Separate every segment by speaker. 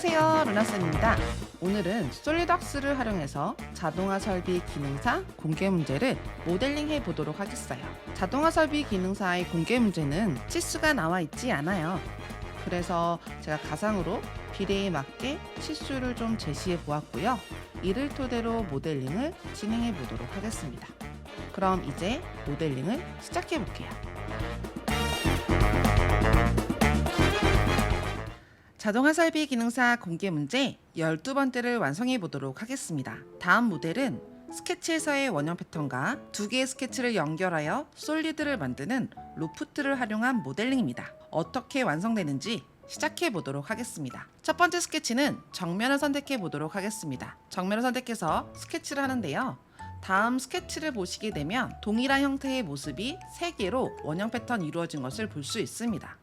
Speaker 1: 안녕하세요. 루나쌤입니다. 오늘은 솔리덕스를 활용해서 자동화 설비 기능사 공개 문제를 모델링 해 보도록 하겠어요. 자동화 설비 기능사의 공개 문제는 치수가 나와 있지 않아요. 그래서 제가 가상으로 비례에 맞게 치수를 좀 제시해 보았고요. 이를 토대로 모델링을 진행해 보도록 하겠습니다. 그럼 이제 모델링을 시작해 볼게요 자동화 설비 기능사 공개 문제 12번째를 완성해 보도록 하겠습니다. 다음 모델은 스케치에서의 원형 패턴과 두 개의 스케치를 연결하여 솔리드를 만드는 로프트를 활용한 모델링입니다. 어떻게 완성되는지 시작해 보도록 하겠습니다. 첫 번째 스케치는 정면을 선택해 보도록 하겠습니다. 정면을 선택해서 스케치를 하는데요. 다음 스케치를 보시게 되면 동일한 형태의 모습이 3개로 원형 패턴 이루어진 것을 볼 수 있습니다.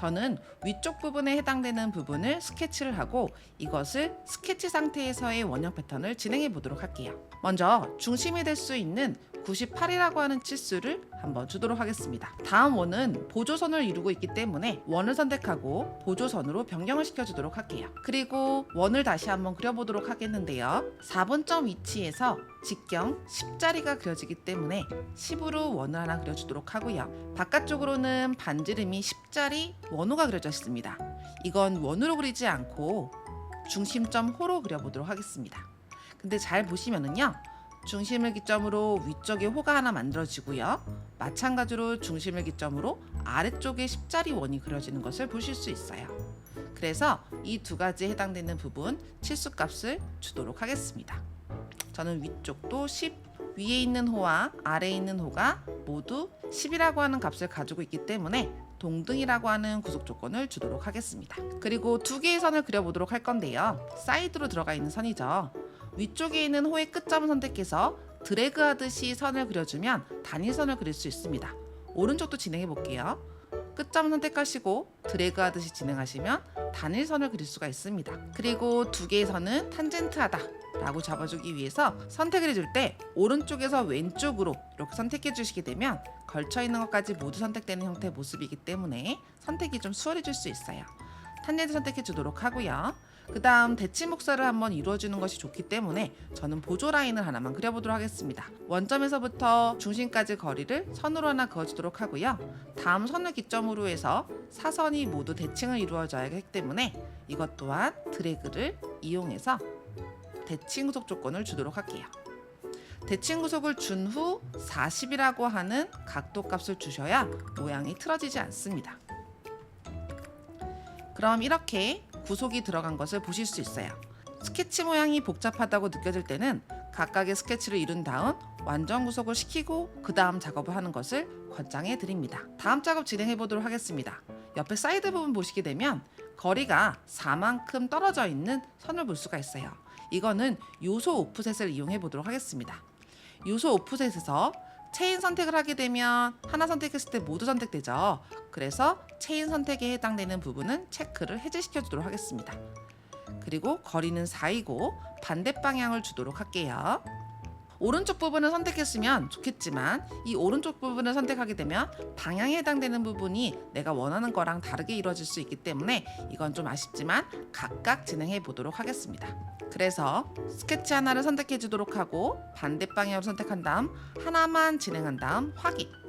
Speaker 1: 저는 위쪽 부분에 해당되는 부분을 스케치를 하고 이것을 스케치 상태에서의 원형 패턴을 진행해 보도록 할게요. 먼저 중심이 될 수 있는 98이라고 하는 치수를 한번 주도록 하겠습니다. 다음 원은 보조선을 이루고 있기 때문에 원을 선택하고 보조선으로 변경을 시켜주도록 할게요. 그리고 원을 다시 한번 그려보도록 하겠는데요. 4분점 위치에서 직경 10자리가 그려지기 때문에 10으로 원을 하나 그려주도록 하고요. 바깥쪽으로는 반지름이 10자리 원호가 그려져 있습니다. 이건 원으로 그리지 않고 중심점 호로 그려보도록 하겠습니다. 근데 잘 보시면은요. 중심을 기점으로 위쪽에 호가 하나 만들어지고요. 마찬가지로 중심을 기점으로 아래쪽에 10자리 원이 그려지는 것을 보실 수 있어요. 그래서 이 두 가지에 해당되는 부분 치수 값을 주도록 하겠습니다. 저는 위쪽도 10, 위에 있는 호와 아래에 있는 호가 모두 10이라고 하는 값을 가지고 있기 때문에 동등이라고 하는 구속 조건을 주도록 하겠습니다. 그리고 두 개의 선을 그려보도록 할 건데요. 사이드로 들어가 있는 선이죠. 위쪽에 있는 호의 끝점을 선택해서 드래그 하듯이 선을 그려주면 단일선을 그릴 수 있습니다. 오른쪽도 진행해 볼게요. 끝점을 선택하시고 드래그 하듯이 진행하시면 단일선을 그릴 수가 있습니다. 그리고 두 개의 선은 탄젠트하다 라고 잡아주기 위해서 선택을 해줄 때 오른쪽에서 왼쪽으로 이렇게 선택해 주시게 되면 걸쳐 있는 것까지 모두 선택되는 형태의 모습이기 때문에 선택이 좀 수월해질 수 있어요. 탄젠트 선택해 주도록 하고요. 그 다음 대치 목사를 한번 이루어주는 것이 좋기 때문에 저는 보조 라인을 하나만 그려보도록 하겠습니다. 원점에서부터 중심까지 거리를 선으로 하나 그어주도록 하고요. 다음 선을 기점으로 해서 사선이 모두 대칭을 이루어져야 하기 때문에 이것 또한 드래그를 이용해서 대칭 구속 조건을 주도록 할게요. 대칭 구속을 준 후 40이라고 하는 각도 값을 주셔야 모양이 틀어지지 않습니다. 그럼 이렇게 구속이 들어간 것을 보실 수 있어요. 스케치 모양이 복잡하다고 느껴질 때는 각각의 스케치를 이룬 다음 완전 구속을 시키고 그 다음 작업을 하는 것을 권장해 드립니다. 다음 작업 진행해 보도록 하겠습니다. 옆에 사이드 부분 보시게 되면 거리가 4만큼 떨어져 있는 선을 볼 수가 있어요. 이거는 요소 오프셋을 이용해 보도록 하겠습니다. 요소 오프셋에서 체인 선택을 하게 되면 하나 선택했을 때 모두 선택되죠. 그래서 체인 선택에 해당되는 부분은 체크를 해제시켜 주도록 하겠습니다. 그리고 거리는 4이고 반대 방향을 주도록 할게요. 오른쪽 부분을 선택했으면 좋겠지만 이 오른쪽 부분을 선택하게 되면 방향에 해당되는 부분이 내가 원하는 거랑 다르게 이루어질 수 있기 때문에 이건 좀 아쉽지만 각각 진행해 보도록 하겠습니다. 그래서 스케치 하나를 선택해 주도록 하고 반대 방향으로 선택한 다음 하나만 진행한 다음 확인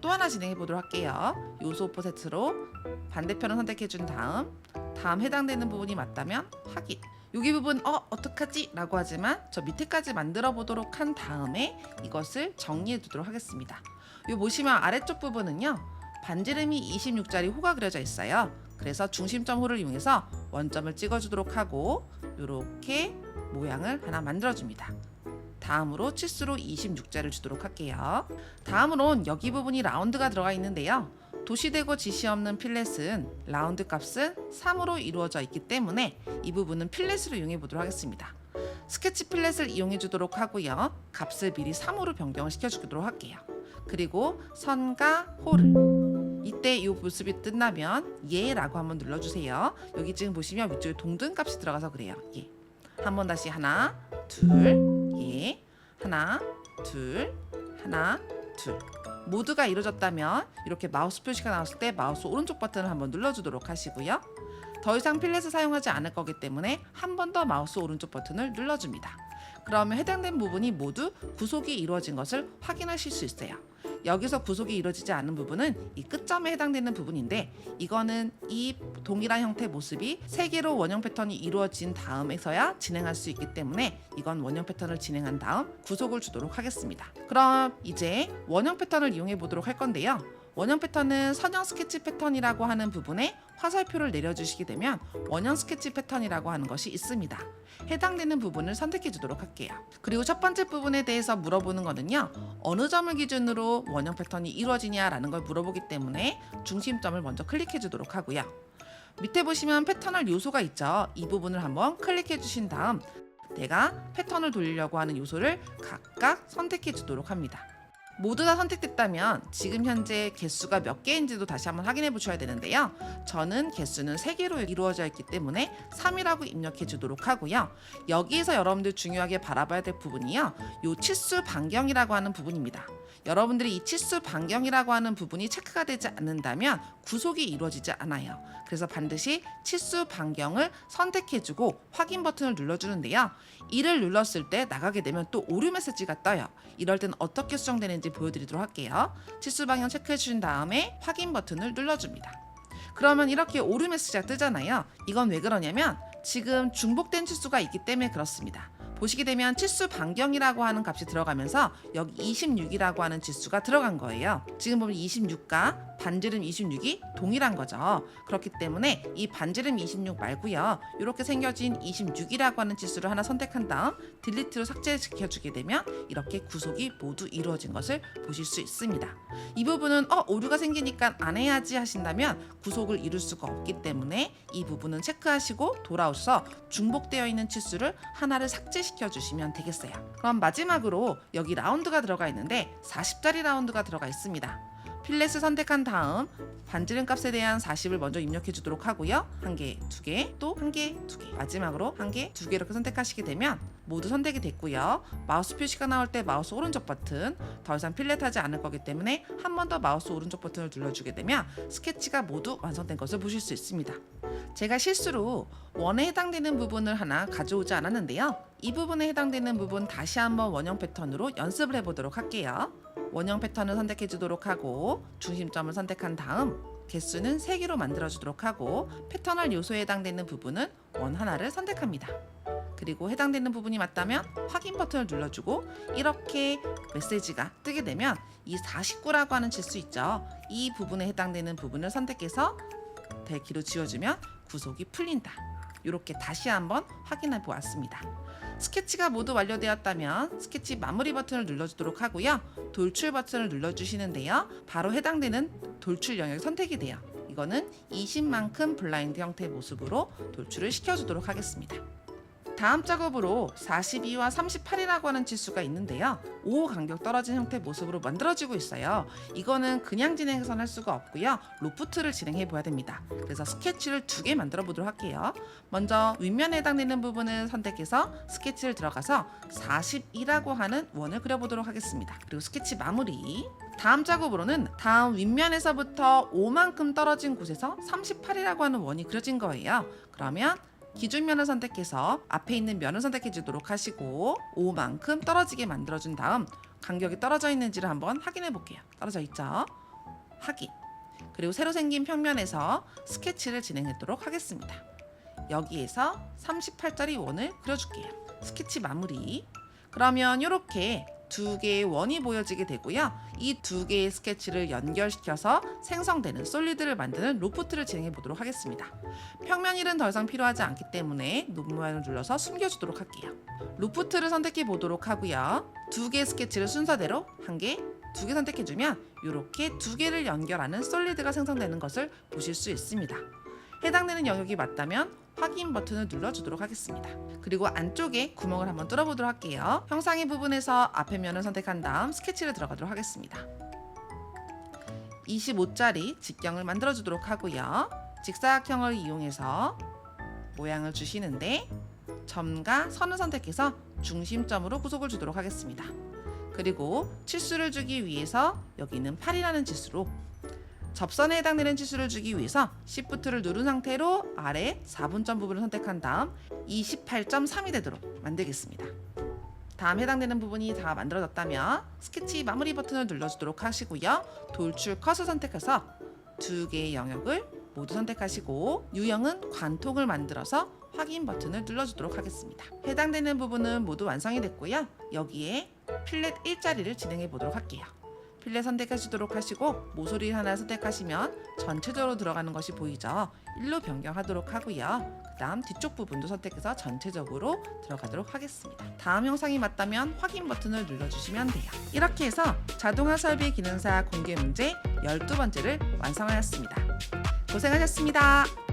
Speaker 1: 또 하나 진행해 보도록 할게요. 요소 오퍼 세트로 반대편을 선택해 준 다음 다음 해당되는 부분이 맞다면 확인 여기 부분 어 어떡하지? 라고 하지만 저 밑에까지 만들어 보도록 한 다음에 이것을 정리해 두도록 하겠습니다. 요 보시면 아래쪽 부분은요. 반지름이 26짜리 호가 그려져 있어요. 그래서 중심점 호를 이용해서 원점을 찍어 주도록 하고 이렇게 모양을 하나 만들어 줍니다. 다음으로 치수로 26자를 주도록 할게요. 다음으론 여기 부분이 라운드가 들어가 있는데요. 도시되고 지시 없는 필렛은 라운드 값은 3으로 이루어져 있기 때문에 이 부분은 필렛으로 이용해 보도록 하겠습니다. 스케치 필렛을 이용해 주도록 하고요. 값을 미리 3으로 변경을 시켜 주도록 할게요. 그리고 선과 호를 이때 이 모습이 끝나면 예라고 한번 눌러주세요. 여기 지금 보시면 위쪽에 동등 값이 들어가서 그래요. 예. 한번 다시 하나, 둘, 예, 하나, 둘, 하나, 둘. 모두가 이루어졌다면 이렇게 마우스 표시가 나왔을 때 마우스 오른쪽 버튼을 한번 눌러주도록 하시고요. 더 이상 필렛을 사용하지 않을 거기 때문에 한 번 더 마우스 오른쪽 버튼을 눌러줍니다. 그러면 해당된 부분이 모두 구속이 이루어진 것을 확인하실 수 있어요. 여기서 구속이 이루어지지 않은 부분은 이 끝점에 해당되는 부분인데 이거는 이 동일한 형태 모습이 세 개로 원형 패턴이 이루어진 다음에서야 진행할 수 있기 때문에 이건 원형 패턴을 진행한 다음 구속을 주도록 하겠습니다. 그럼 이제 원형 패턴을 이용해 보도록 할 건데요. 원형 패턴은 선형 스케치 패턴이라고 하는 부분에 화살표를 내려주시게 되면 원형 스케치 패턴이라고 하는 것이 있습니다. 해당되는 부분을 선택해 주도록 할게요. 그리고 첫 번째 부분에 대해서 물어보는 거는요. 어느 점을 기준으로 원형 패턴이 이루어지냐라는 걸 물어보기 때문에 중심점을 먼저 클릭해 주도록 하고요. 밑에 보시면 패턴할 요소가 있죠. 이 부분을 한번 클릭해 주신 다음 내가 패턴을 돌리려고 하는 요소를 각각 선택해 주도록 합니다. 모두 다 선택됐다면 지금 현재 개수가 몇 개인지도 다시 한번 확인해 보셔야 되는데요. 저는 개수는 3개로 이루어져 있기 때문에 3이라고 입력해 주도록 하고요. 여기에서 여러분들 중요하게 바라봐야 될 부분이요. 요 치수 반경이라고 하는 부분입니다. 여러분들이 이 치수 반경이라고 하는 부분이 체크가 되지 않는다면 구속이 이루어지지 않아요. 그래서 반드시 치수 반경을 선택해주고 확인 버튼을 눌러주는데요. 이를 눌렀을 때 나가게 되면 또 오류 메시지가 떠요. 이럴 땐 어떻게 수정되는지 보여드리도록 할게요. 치수 방향 체크해 주신 다음에 확인 버튼을 눌러줍니다. 그러면 이렇게 오류 메시지가 뜨잖아요. 이건 왜 그러냐면 지금 중복된 치수가 있기 때문에 그렇습니다. 보시게 되면 치수 반경이라고 하는 값이 들어가면서 여기 26이라고 하는 지수가 들어간 거예요. 지금 보면 26과 반지름 26이 동일한 거죠. 그렇기 때문에 이 반지름 26 말고요. 이렇게 생겨진 26이라고 하는 지수를 하나 선택한 다음 딜리트로 삭제시켜 주게 되면 이렇게 구속이 모두 이루어진 것을 보실 수 있습니다. 이 부분은 어 오류가 생기니까 안 해야지 하신다면 구속을 이룰 수가 없기 때문에 이 부분은 체크하시고 돌아오셔서 중복되어 있는 치수를 하나를 삭제시켜 주시면 되겠어요. 그럼 마지막으로 여기 라운드가 들어가 있는데 40짜리 라운드가 들어가 있습니다. 필렛을 선택한 다음 반지름 값에 대한 40을 먼저 입력해 주도록 하고요. 한 개, 두 개, 또 한 개, 두 개. 마지막으로 한 개, 두 개 이렇게 선택하시게 되면 모두 선택이 됐고요. 마우스 표시가 나올 때 마우스 오른쪽 버튼 더 이상 필렛 하지 않을 거기 때문에 한 번 더 마우스 오른쪽 버튼을 눌러주게 되면 스케치가 모두 완성된 것을 보실 수 있습니다. 제가 실수로 원에 해당되는 부분을 하나 가져오지 않았는데요. 이 부분에 해당되는 부분 다시 한번 원형 패턴으로 연습을 해보도록 할게요. 원형 패턴을 선택해 주도록 하고 중심점을 선택한 다음 개수는 3개로 만들어 주도록 하고 패턴할 요소에 해당되는 부분은 원 하나를 선택합니다. 그리고 해당되는 부분이 맞다면 확인 버튼을 눌러주고 이렇게 메시지가 뜨게 되면 이 49라고 하는 치수 있죠. 이 부분에 해당되는 부분을 선택해서 대기로 지워주면 구속이 풀린다. 이렇게 다시 한번 확인해 보았습니다. 스케치가 모두 완료되었다면 스케치 마무리 버튼을 눌러주도록 하고요. 돌출 버튼을 눌러주시는데요. 바로 해당되는 돌출 영역이 선택이 돼요. 이거는 20만큼 블라인드 형태의 모습으로 돌출을 시켜주도록 하겠습니다. 다음 작업으로 42와 38이라고 하는 치수가 있는데요. 5 간격 떨어진 형태 모습으로 만들어지고 있어요. 이거는 그냥 진행해서는 할 수가 없고요. 로프트를 진행해 보야 됩니다. 그래서 스케치를 두 개 만들어 보도록 할게요. 먼저 윗면에 해당되는 부분을 선택해서 스케치를 들어가서 42라고 하는 원을 그려보도록 하겠습니다. 그리고 스케치 마무리. 다음 작업으로는 다음 윗면에서부터 5만큼 떨어진 곳에서 38이라고 하는 원이 그려진 거예요. 그러면 기준면을 선택해서 앞에 있는 면을 선택해 주도록 하시고 5만큼 떨어지게 만들어 준 다음 간격이 떨어져 있는지를 한번 확인해 볼게요. 떨어져 있죠? 확인. 그리고 새로 생긴 평면에서 스케치를 진행하도록 하겠습니다. 여기에서 38짜리 원을 그려줄게요. 스케치 마무리. 그러면 이렇게 두 개의 원이 보여지게 되고요. 이 두 개의 스케치를 연결시켜서 생성되는 솔리드를 만드는 로프트를 진행해 보도록 하겠습니다. 평면 일은 더 이상 필요하지 않기 때문에 노무현을 눌러서 숨겨주도록 할게요. 로프트를 선택해 보도록 하고요. 두 개의 스케치를 순서대로 한 개, 두 개 선택해주면 이렇게 두 개를 연결하는 솔리드가 생성되는 것을 보실 수 있습니다. 해당되는 영역이 맞다면 확인 버튼을 눌러주도록 하겠습니다. 그리고 안쪽에 구멍을 한번 뚫어보도록 할게요. 형상의 부분에서 앞에 면을 선택한 다음 스케치를 들어가도록 하겠습니다. 25짜리 직경을 만들어주도록 하고요. 직사각형을 이용해서 모양을 주시는데 점과 선을 선택해서 중심점으로 구속을 주도록 하겠습니다. 그리고 치수를 주기 위해서 여기는 8이라는 지수로 접선에 해당되는 치수를 주기 위해서 Shift를 누른 상태로 아래 4분점 부분을 선택한 다음 28.3이 되도록 만들겠습니다. 다음 해당되는 부분이 다 만들어졌다면 스케치 마무리 버튼을 눌러주도록 하시고요. 돌출 컷을 선택해서 두 개의 영역을 모두 선택하시고 유형은 관통을 만들어서 확인 버튼을 눌러주도록 하겠습니다. 해당되는 부분은 모두 완성이 됐고요. 여기에 필렛 일자리를 진행해 보도록 할게요. 필렛 선택하시도록 하시고 모서리 하나 선택하시면 전체적으로 들어가는 것이 보이죠. 1로 변경하도록 하고요. 그 다음 뒤쪽 부분도 선택해서 전체적으로 들어가도록 하겠습니다. 다음 영상이 맞다면 확인 버튼을 눌러주시면 돼요. 이렇게 해서 자동화 설비 기능사 공개 문제 12번째를 완성하였습니다. 고생하셨습니다.